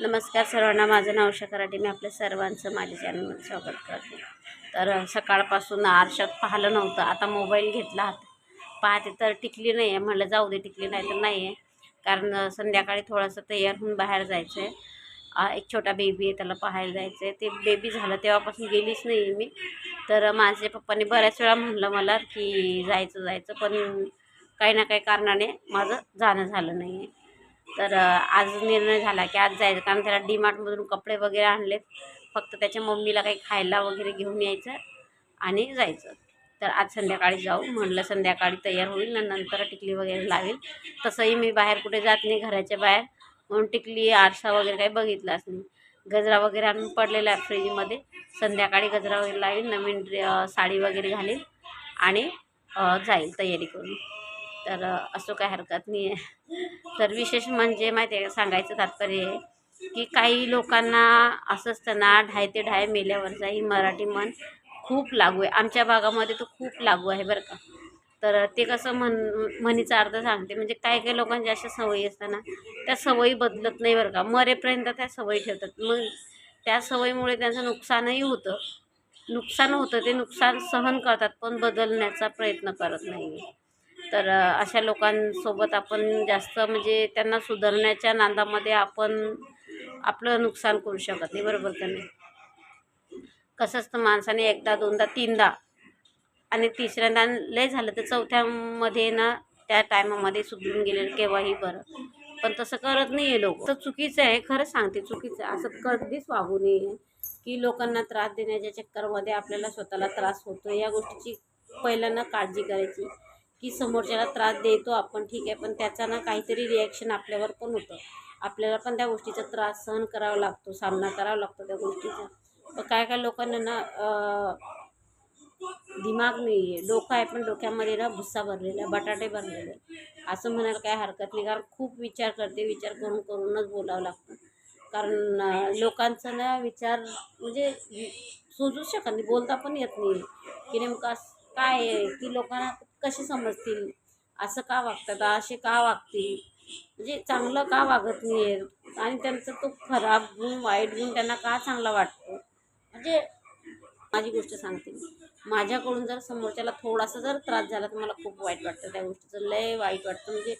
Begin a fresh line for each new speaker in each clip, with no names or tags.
नमस्कार सर्वांना माझं नाव उषा मी आपल्या सर्वांचं माझ्या चॅनलमध्ये स्वागत करते. तर सकाळपासून आरशात पाहिलं नव्हतं. आता मोबाईल घेतला हात. पाहते तर टिकली नाही आहे म्हणलं जाऊ दे टिकली नाही तर नाही आहे कारण संध्याकाळी थोडंसं तयार होऊन बाहेर जायचं आहे एक छोटा बेबी आहे त्याला पाहायला जायचं आहे ते बेबी झालं तेव्हापासून गेलीच नाही आहे मी. तर माझे पप्पांनी बऱ्याच वेळा म्हणलं मला की जायचं जायचं. पण काही ना काही कारणाने माझं जाणं झालं नाही आहे तर आज निर्णय झाला की आज जायचं. कारण त्याला डीमार्टमधून कपडे वगैरे आणलेत. फक्त त्याच्या मम्मीला काही खायला वगैरे घेऊन यायचं आणि जायचं. तर आज संध्याकाळी जाऊ म्हणलं संध्याकाळी तयार होईल आणि नंतर टिकली वगैरे लावेल. तसंही मी बाहेर कुठे जात नाही घराच्या बाहेर. म्हणून टिकली आरसा वगैरे काही बघितलाच नाही. गजरा वगैरे आणून पडलेला आहे फ्रीजमध्ये. संध्याकाळी गजरा वगैरे लावेल नवीन साडी वगैरे घालेल आणि जाईल तयारी करून. तर असं काय हरकत नाही आहे. तर विशेष म्हणजे माहिती आहे का सांगायचं तात्पर्य आहे की काही लोकांना असं असतं ना ढाय ते ढाय मेल्यावरचा ही मराठी मन खूप लागू आहे. आमच्या भागामध्ये तो खूप लागू आहे बरं का. तर ते कसं म्हण म्हणीचा अर्थ सांगते म्हणजे काही काही लोकांच्या अशा सवयी असताना त्या सवयी बदलत नाही बरं का. मरेपर्यंत त्या सवयी ठेवतात. मग त्या सवयीमुळे त्यांचं नुकसानही होतं. नुकसान होतं ते नुकसान सहन करतात पण बदलण्याचा प्रयत्न करत नाही तर अशा लोकांसोबत आपण जास्त म्हणजे त्यांना सुधारण्याच्या नांदामध्ये आपण आपलं नुकसान करू शकत नाही. बरोबर का नाही? कसं असतं माणसाने एकदा दोनदा तीनदा आणि तिसऱ्यांदा लय झालं तर चौथ्यामध्ये ना त्या टायमामध्ये सुधरून गेलेलं केव्हाही बरं. पण तसं करत नाही आहे लोक. तर चुकीचं आहे खरं सांगते चुकीचं आहे. असं कधीच वागू नये की लोकांना त्रास देण्याच्या चक्करमध्ये आपल्याला स्वतःला त्रास होतो या गोष्टीची पहिल्यांदा काळजी करायची. की समोरच्याला त्रास देतो आपण ठीक आहे पण त्याचा ना काहीतरी रिॲक्शन आपल्यावर पण होतं. आपल्याला पण त्या गोष्टीचा त्रास सहन करावा लागतो सामना करावा लागतो त्या गोष्टीचा. पण काय काय लोकांना ना दिमाग नाही आहे डोकं आहे पण डोक्यामध्ये ना भुस्सा भरलेला आहे बटाटे भरलेले आहे. असं म्हणायला काय हरकत नाही कारण खूप विचार करते विचार करून करूनच बोलावं लागतं. कारण लोकांचा ना विचार म्हणजे सोजूच शकत नाही बोलता पण येत नाही. की नेमकं काय आहे? की लोकांना कसे समजतील? असं का वागतात? असे का वागतील? म्हणजे चांगलं का वागत नाही आहे आणि त्यांचा तो खराब गुण वाईट गुण त्यांना का चांगला वाटतो? म्हणजे माझी गोष्ट सांगते माझ्याकडून जर समोरच्याला थोडासा जर त्रास झाला तर मला खूप वाईट वाटतं त्या गोष्टीचं. लय वाईट वाटतं. म्हणजे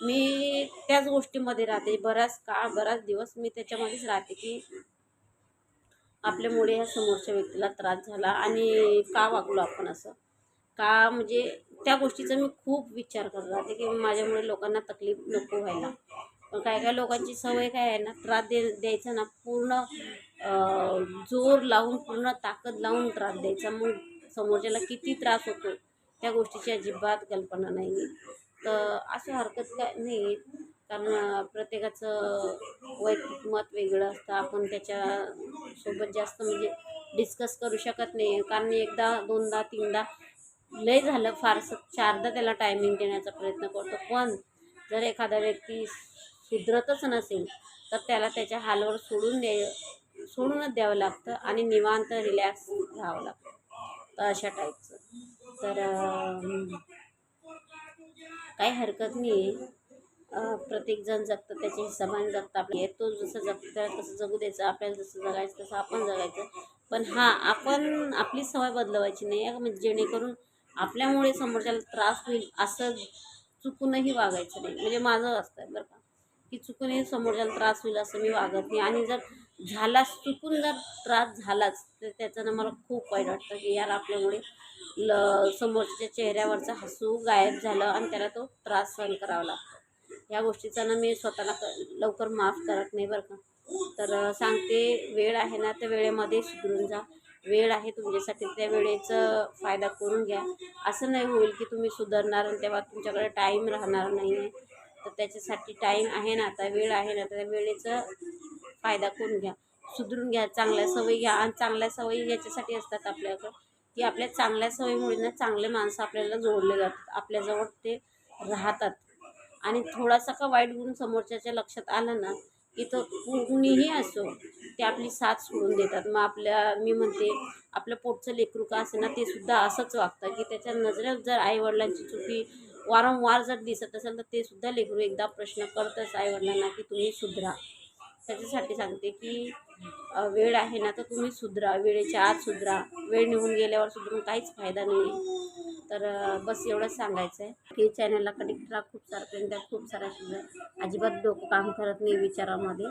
मी त्याच गोष्टीमध्ये राहते. बराच काळ बराच दिवस मी त्याच्यामध्येच राहते की आपल्यामुळे ह्या समोरच्या व्यक्तीला त्रास झाला आणि का वागलो आपण असं? का म्हणजे त्या गोष्टीचा मी खूप विचार करत राहते की माझ्यामुळे लोकांना तकलीफ नको व्हायला. पण काय काय लोकांची सवय काय आहे ना त्रास दे द्यायचा ना पूर्ण जोर लावून पूर्ण ताकद लावून त्रास द्यायचा. मग समोरच्याला किती त्रास होतो त्या गोष्टीची अजिबात कल्पना नाही. आहे तर असं हरकत काय नाही. आहे. कारण प्रत्येकाचं वैयक्तिक मत वेगळं असतं. आपण त्याच्यासोबत जास्त म्हणजे डिस्कस करू शकत नाही. कारण एकदा दोनदा तीनदा लय झालं फारसं. चारदा त्याला टायमिंग देण्याचा प्रयत्न करतो. पण जर एखादा व्यक्ती सुधरतच नसेल तर त्याला त्याच्या हालवर सोडून द्याय सोडूनच द्यावं लागतं आणि निवांत रिलॅक्स राहावं लागतं. तर अशा टाईपचं तर काही हरकत नाही प्रत्येकजण जगतं त्याच्या हिशोबाने जगतं. आपल्या तो जसं जगतं तसं जगू द्यायचं. आपल्याला जसं जगायचं तसं आपण जगायचं. पण हां आपण आपली सवय बदलवायची नाही. आहे म्हणजे जेणेकरून आपल्यामुळे समोरच्याला त्रास होईल असं चुकूनही वागायचं नाही. म्हणजे माझं असतं आहे बरं का की चुकूनही समोरच्याला त्रास होईल असं मी वागत नाही. आणि जर झालाच चुकून जर त्रास झालाच तर त्याच्यानं मला खूप वाईट वाटतं की यार आपल्यामुळे ल समोरच्या चेहऱ्यावरचं हसू गायब झालं आणि त्याला तो त्रास सहन करावा लागतो. या गोष्टीचा ना मी स्वतःला क लवकर माफ करत नाही बरं का. तर सांगते वेळ आहे ना त्या वेळेमध्ये सुधरून जा. वेळ आहे तुमच्यासाठी त्या वेळेचं फायदा करून घ्या. असं नाही होईल की तुम्ही सुधारणार आणि तेव्हा तुमच्याकडे टाईम राहणार नाही. आहे तर त्याच्यासाठी टाईम आहे ना आता वेळ आहे ना तर त्या वेळेचा फायदा करून घ्या. सुधरून घ्या चांगल्या सवयी घ्या. आणि चांगल्या सवयी याच्यासाठी असतात आपल्याकडं की आपल्या चांगल्या सवयीमुळे ना चांगले माणसं आपल्याला जोडले जातात आपल्याजवळ ते राहतात. आणि थोडासा का वाईट गुण समोरच्याच्या लक्षात आलं ना की तो कुणीही असो ते आपली साथ सोडून देतात. मग आपल्या मी म्हणते आपलं पोटचं लेकरू का असे ना ते सुद्धा असंच वागतं की त्याच्या नजरेत जर आईवडिलांची चुकी वारंवार जर दिसत असेल तर ते सुद्धा लेकरू एकदा प्रश्न करतच आईवडिलांना की तुम्ही सुधरा. त्याच्यासाठी सांगते की वेळ आहे ना तर तुम्ही सुधरा. वेळेच्या आत सुधरा. वेळ निघून गेल्यावर सुधरून काहीच फायदा नाही. तर बस एवढंच सांगायचं आहे की चॅनलला कनेक्ट राहा खूप सारं प्रेम द्या. खूप साऱ्या सुद्धा अजिबात डोकं काम करत नाही विचारामध्ये.